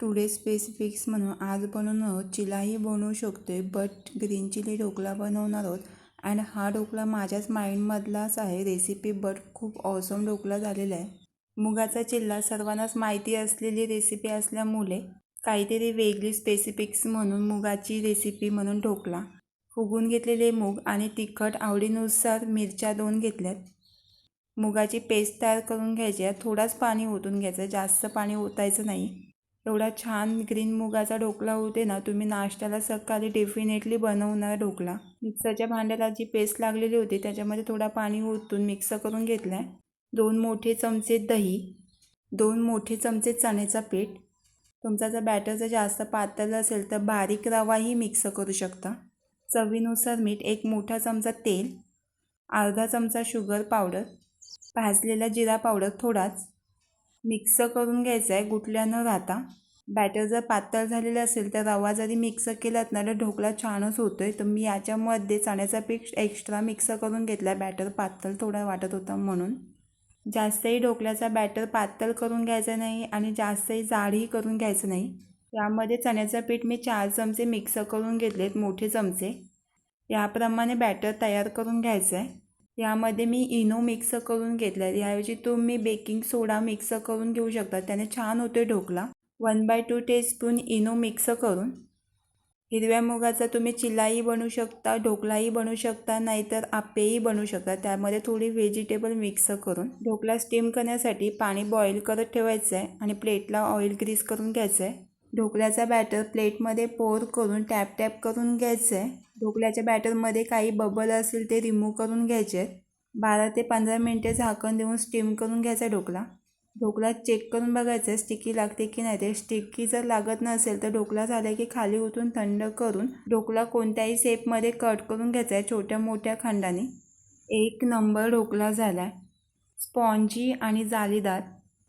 Today specifics म्हणून आज बनवून आहोत. चिलाही बनवू शकतोय बट ग्रीन चिली ढोकला बनवणार आहोत. अँड हा ढोकला माझ्याच माइंडमधलाच आहे. रेसिपी बट खूप ऑसम ढोकला झालेला आहे. मुगाचा चिल्ला सर्वांनाच माहिती असलेली रेसिपी असल्यामुळे काहीतरी वेगळी स्पेसिफिक्स म्हणून मुगाची रेसिपी म्हणून ढोकला. फुगून घेतलेले मूग आणि तिखट आवडीनुसार मिरच्या दोन घेतल्यात. मुगाची पेस्ट तयार करून घ्यायची आहे. थोडाच पाणी ओतून घ्यायचं. जास्त पाणी ओतायचं नाही. एवढा छान ग्रीन मुगाचा ढोकळा होते ना तुम्ही नाश्त्याला सकाळी डेफिनेटली बनवणार ढोकळा मिक्सरच्या भांड्याला जी पेस्ट लागलेली होती त्याच्यामध्ये थोडा पाणी ओतून मिक्स करून घेतला आहे दोन मोठे चमचे दही दोन मोठे चमचे चण्याचा पीठ. तुमचा जर बॅटर जर जास्त पातळ असेल तर बारीक रवाही मिक्स करू शकता. चवीनुसार मीठ एक मोठा चमचा तेल अर्धा चमचा शुगर पावडर भाजलेला जिरा पावडर थोडाच. मिक्स करून घ्यायचं आहे गुटल्या न राहता. बॅटर जर पातळ झालेलं असेल तर रवा जरी मिक्स केलात ना तर ढोकळा छानच होतो आहे तर मी याच्यामध्ये चण्याचा पीठ एक्स्ट्रा मिक्स करून घेतला बॅटर पातळ थोडा वाटत होता म्हणून. जास्तही ढोकळ्याचा बॅटर पातळ करून घ्यायचा नाही आणि जास्तही जाडही करून घ्यायचं नाही. यामध्ये चण्याचं पीठ मी चार चमचे मिक्स करून घेतलेत मोठे चमचे. याप्रमाणे बॅटर तयार करून घ्यायचं आहे. यामध्ये मी इनो मिक्स करून घेतला आहे याऐवजी तुम्ही बेकिंग सोडा मिक्स करून घेऊ शकता. त्याने छान होतो dhokla. One by two tablespoon Eno mix करून. हिरव्या मुगाचा तुम्ही चिलाही बनवू शकता ढोकलाही बनवू शकता नाहीतर आपेही बनवू शकता. त्यामध्ये थोडी व्हेजिटेबल मिक्स करून. ढोकला स्टीम करण्यासाठी पाणी बॉईल करत ठेवायचं आहे आणि प्लेटला ऑइल ग्रीस करून घ्यायचं आहे ढोकल्याचा बॅटर प्लेटमध्ये पोर करून टॅप टॅप करून घ्यायचं आहे ढोकल्याच्या बॅटरमध्ये काही बबल असेल ते रिमूव्ह करून घ्यायचे. आहेत बारा ते पंधरा मिनटे झाकण देऊन स्टीम करून घ्यायचा ढोकला. ढोकला चेक करून बघायचं आहे स्टिकी लागते की नाही ते. स्टिकी जर लागत नसेल तर ढोकळा झाला की खाली उतरून थंड करून ढोकला कोणत्याही शेपमध्ये कट करून घ्यायचा आहे छोट्या मोठ्या खंडाने. एक नंबर ढोकला झाला. आहे स्पॉन्जी आणि जालीदार.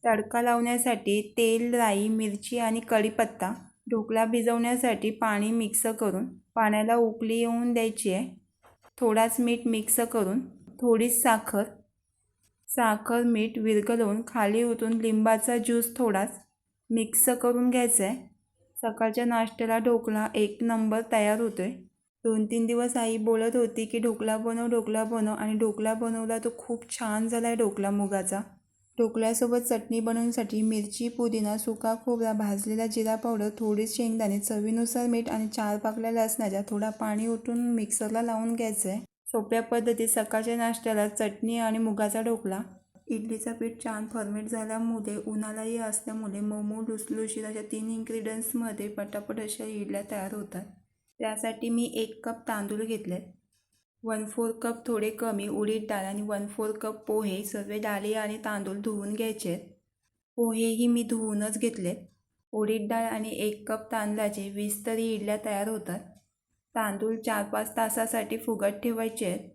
तडका लावण्यासाठी तेल राई मिरची आणि कढीपत्ता. ढोकला भिजवण्यासाठी पाणी मिक्स करून पाण्याला उकळी येऊन द्यायची आहे. थोडाच मीठ मिक्स करून थोडीच साखर साखर मीठ विरघळवून खाली उतरून लिंबाचा ज्यूस थोडाच मिक्स करून घ्यायचा आहे. सकाळच्या नाश्त्याला ढोकळा एक नंबर तयार होतो आहे दोन तीन दिवस आई बोलत होती की ढोकळा बनव ढोकळा बनव आणि ढोकळा बनवला तो खूप छान झाला आहे ढोकळा मुगाचा. ढोकळ्यासोबत चटणी बनवण्यासाठी मिरची पुदिना सुका खोबरा भाजलेला जिरा पावडर थोडी शेंगदाणे चवीनुसार मीठ आणि चार पाकल्या लसणाच्या थोडा पाणी उठून मिक्सरला लावून घ्यायचं आहे सोप्या पद्धतीत सकाळच्या नाश्त्याला चटणी आणि मुगाचा ढोकळा इडलीचा पीठ छान फर्मेट झाल्यामुळे उन्हालाही असल्यामुळे मोमो लुसलुशीत अशा तीन इन्ग्रेडियंट्समध्ये पटापट अशा इडल्या तयार होतात. त्यासाठी मी एक कप तांदूळ घेतले वन फोर कप थोडे कमी उडीद डाळ आणि वन फोर कप पोहे. सर्व डाळी आणि तांदूळ धुवून घ्यायचे. पोहेही मी धुवूनच घेतले. उडीद डाळ आणि एक कप तांदळाचे वीस तरी इडल्या तयार होतात. तांदूळ चार पाच तासासाठी फुगत ठेवायचे. आहेत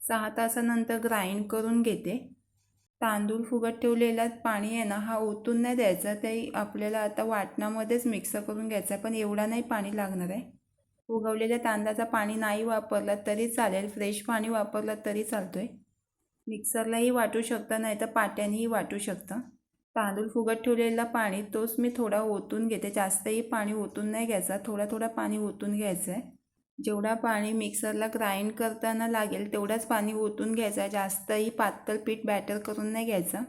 सहा तासानंतर ग्राइंड करून घेते. तांदूळ फुगत ठेवलेला पाणी आहे ना हा ओतून नाही द्यायचा. ते आपल्याला आता वाटणामध्येच मिक्स करून घ्यायचा पण एवढा नाही पाणी लागणार आहे. उगवलेल्या तांदळाचं पाणी नाही वापरलं तरी चालेल. फ्रेश पाणी वापरलं तरी चालतो आहे मिक्सरलाही वाटू शकता नाही तर पाट्यानेही वाटू शकता. तांदूळ फुगत ठेवलेला पाणी तोच मी थोडा ओतून घेते. जास्तही पाणी ओतून नाही घ्यायचा थोडा थोडा पाणी ओतून घ्यायचं आहे जेवढा पाणी मिक्सरला ग्राइंड करताना लागेल तेवढाच पाणी ओतून घ्यायचा. जास्तही पातळ पीठ बॅटर करून नाही घ्यायचा.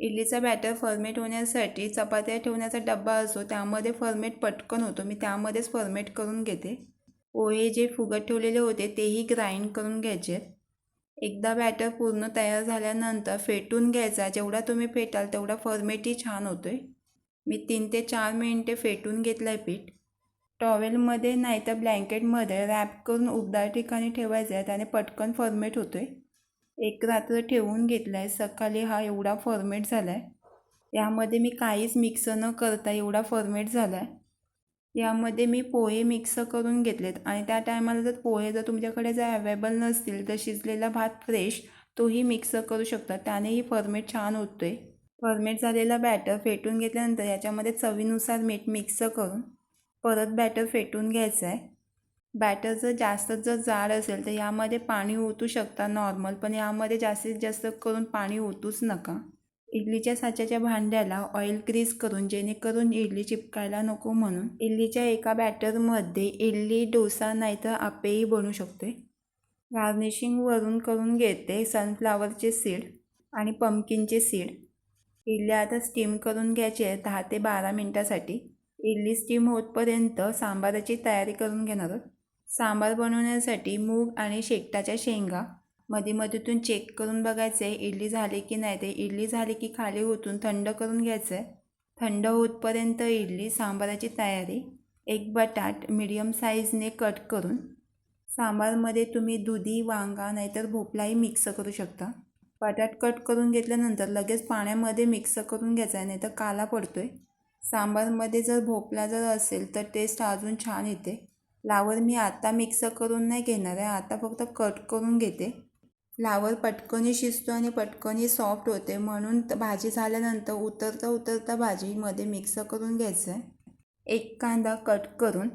इडलीचा बॅटर फर्मेट होण्यासाठी चपात्या ठेवण्याचा डब्बा असतो. त्यामध्ये फर्मेट पटकन होतो. मी त्यामध्येच फर्मेट करून घेते. पोहे जे फुगत ठेवलेले होते तेही ग्राइंड करून घ्यायचे. एकदा बॅटर पूर्ण तयार झाल्यानंतर फेटून घ्यायचा. जेवढा तुम्ही फेटाल तेवढा फर्मेटही छान होतो आहे मी तीन ते चार मिनटे फेटून घेतलं आहे पीठ टॉवेलमध्ये नाही तर ब्लँकेटमध्ये रॅप करून उबदार ठिकाणी ठेवायचं आहे. त्याने पटकन फर्मेट होतो आहे एक रात्र ठेवून घेतला आहे सकाळी हा एवढा फॉर्मेट झाला आहे यामध्ये मी काहीच मिक्स न करता एवढा फॉर्मेट झाला आहे यामध्ये मी पोहे मिक्स करून घेतलेत. आणि त्या टायमाला जर पोहे जर तुमच्याकडे जर अवेलेबल नसतील तर शिजलेला भात फ्रेश तोही मिक्स करू शकता. त्यानेही फॉर्मेट छान होतो आहे फॉर्मेट झालेला बॅटर फेटून घेतल्यानंतर याच्यामध्ये चवीनुसार मीठ मिक्स करून परत बॅटर फेटून घ्यायचं आहे बॅटर जर जास्त जर जाड असेल तर यामध्ये पाणी ओतू शकता नॉर्मल पण यामध्ये जास्तीत जास्त करून पाणी ओतूच नका. इडलीच्या साच्याच्या भांड्याला ऑइल ग्रीस करून जेणेकरून इडली चिपकायला नको म्हणून. इडलीच्या एका बॅटरमध्ये इडली डोसा नाहीतर आपेही बनू शकते गार्निशिंग वरून करून घेते सनफ्लावरचे सीड आणि पंपकिनचे सीड इडल्या आता स्टीम करून घ्यायचे आहे दहा ते बारा मिनटासाठी. इडली स्टीम होतपर्यंत सांबाराची तयारी करून घेणार आहोत. सांबार बनवण्यासाठी मूग आणि शेकटाच्या शेंगा. मध्ये मध्येतून चेक करून बघायचं आहे इडली झाली की नाही. ते इडली झाली की खाली ओतून थंड करून घ्यायचं आहे थंड होतपर्यंत इडली सांबाराची तयारी. एक बटाट मिडियम साईजने कट करून सांबारमध्ये तुम्ही दुधी वांगा नाहीतर भोपळाही मिक्स करू शकता. बटाट कट करून घेतल्यानंतर लगेच पाण्यामध्ये मिक्स करून घ्यायचा आहे नाहीतर काला पडतो आहे सांबारमध्ये जर भोपळा जर असेल तर टेस्ट अजून छान येते. फ्लावर मी आता मिक्स करून नाही घेणार आहे. आता फक्त कट करून घेते. फ्लावर पटकनी शिजतो आणि पटकनी सॉफ्ट होते. म्हणून भाजी झाल्यानंतर उतरता उतरता भाजीमध्ये मिक्स करून घ्यायचं आहे. एक कांदा कट करून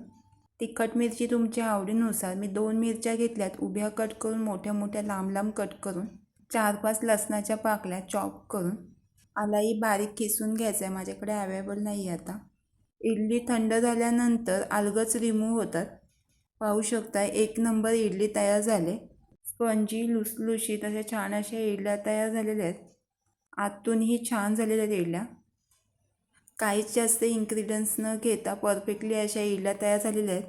तिखट मिरची तुमच्या आवडीनुसार मी दोन मिरच्या घेतल्यात. उभ्या कट करून मोठ्या मोठ्या लांब लांब कट करून चार पाच लसणाच्या पाकल्या चॉप करून आलाही बारीक किसून घ्यायचा आहे. माझ्याकडे अवेलेबल नाही आहे आता. इडली थंड झाल्यानंतर अलगच रिमूव्ह होतात. पाहू शकता एक नंबर इडली तयार झाले. स्पंजी लुसलुशीत अशा छान अशा इडल्या तयार झालेल्या आहेत. आतूनही छान झालेल्या आहेत इडल्या. काहीच जास्त इन्ग्रेडियंट्स न घेता परफेक्टली अशा इडल्या तयार झालेल्या आहेत.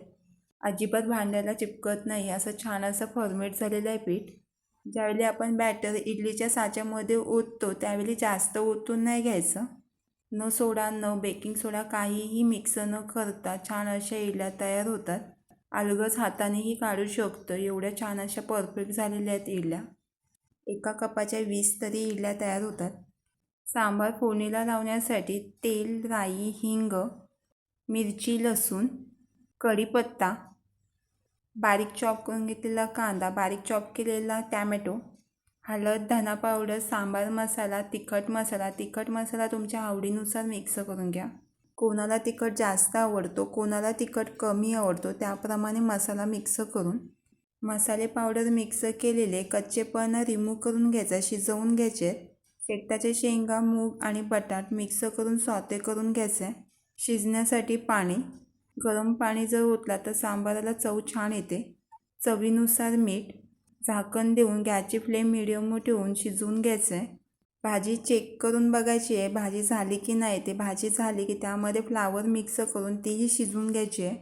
अजिबात भांड्याला चिपकत नाही. असं छान असं फॉर्मेट झालेलं आहे पीठ. ज्यावेळी आपण बॅटर इडलीच्या साच्यामध्ये ओततो त्यावेळी जास्त ओतून नाही घ्यायचं. न सोडा न बेकिंग सोडा काहीही मिक्स न करता छान अशा इडल्या तयार होतात. अलगच हातानेही काढू शकतो. एवढ्या छान अशा परफेक्ट झालेल्या आहेत इडल्या एका कपाच्या वीस तरी इडल्या तयार होतात. सांबार फोडणीला लावण्यासाठी तेल राई हिंग मिरची लसूण कढीपत्ता बारीक चॉप करून घेतलेला कांदा बारीक चॉप केलेला टॅमॅटो हळद धना पावडर सांबार मसाला तिखट मसाला. तिखट मसाला तुमच्या आवडीनुसार मिक्स करून घ्या. कोणाला तिखट जास्त आवडतो कोणाला तिखट कमी आवडतो त्याप्रमाणे मसाला मिक्स करून मसाले पावडर मिक्स केलेले कच्चेपण रिमूव्ह करून घ्यायचा शिजवून घ्यायचे. शेकटाचे शेंगा मूग आणि बटाट मिक्स करून सॉते करून घ्यायचे. शिजण्यासाठी पाणी. गरम पाणी जर ओतला तर सांबाराला चव छान येते. चवीनुसार मीठ झाकण देऊन गॅसची फ्लेम मिडियम ठेवून शिजवून घ्यायचं. आहे भाजी चेक करून बघायची आहे भाजी झाली की नाही? ते भाजी झाली की त्यामध्ये फ्लावर मिक्स करून तीही शिजवून घ्यायची आहे.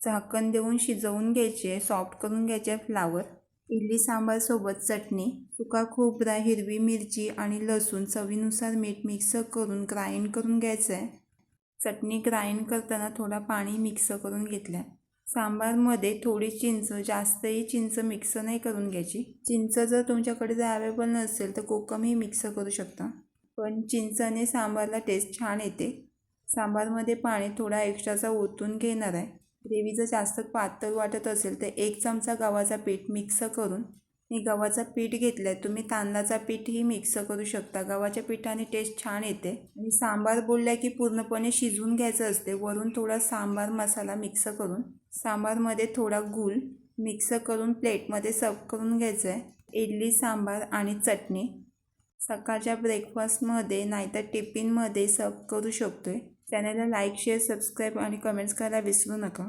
झाकण देऊन शिजवून घ्यायची आहे सॉफ्ट करून घ्यायचे आहे फ्लावर इडली सांबारसोबत चटणी सुका खोबरा हिरवी मिरची आणि लसूण चवीनुसार मीठ मिक्स करून ग्राइंड करून घ्यायचं आहे. चटणी ग्राइंड करताना थोडा पाणी मिक्स करून घेतलं आहे सांबारमध्ये थोडी चिंच जास्तही चिंच मिक्स नाही करून घ्यायची. चिंच जर तुमच्याकडे जर अवेलेबल नसेल तर कोकमही मिक्स करू शकता. पण चिंचने सांबारला टेस्ट छान येते. सांबारमध्ये पाणी थोडा एक्स्ट्राचा ओतून घेणार आहे. ग्रेव्ही जर जास्त पातळ वाटत असेल तर एक चमचा गव्हाचा पीठ मिक्स करून मी गव्हाचा पीठ घेतलं आहे तुम्ही तांदळाचा पीठही मिक्स करू शकता. गव्हाच्या पिठाने टेस्ट छान येते. आणि सांबार बोलल्या की पूर्णपणे शिजवून घ्यायचं असते. वरून थोडा सांबार मसाला मिक्स करून सांबारमध्ये थोडा गूळ मिक्स करून प्लेटमध्ये सर्व करून घ्यायचं आहे इडली सांबार आणि चटणी. सकाळच्या ब्रेकफास्टमध्ये नाहीतर टिफिनमध्ये सर्व करू शकतो आहे चॅनलला लाईक शेअर सबस्क्राईब आणि कमेंट्स करायला विसरू नका.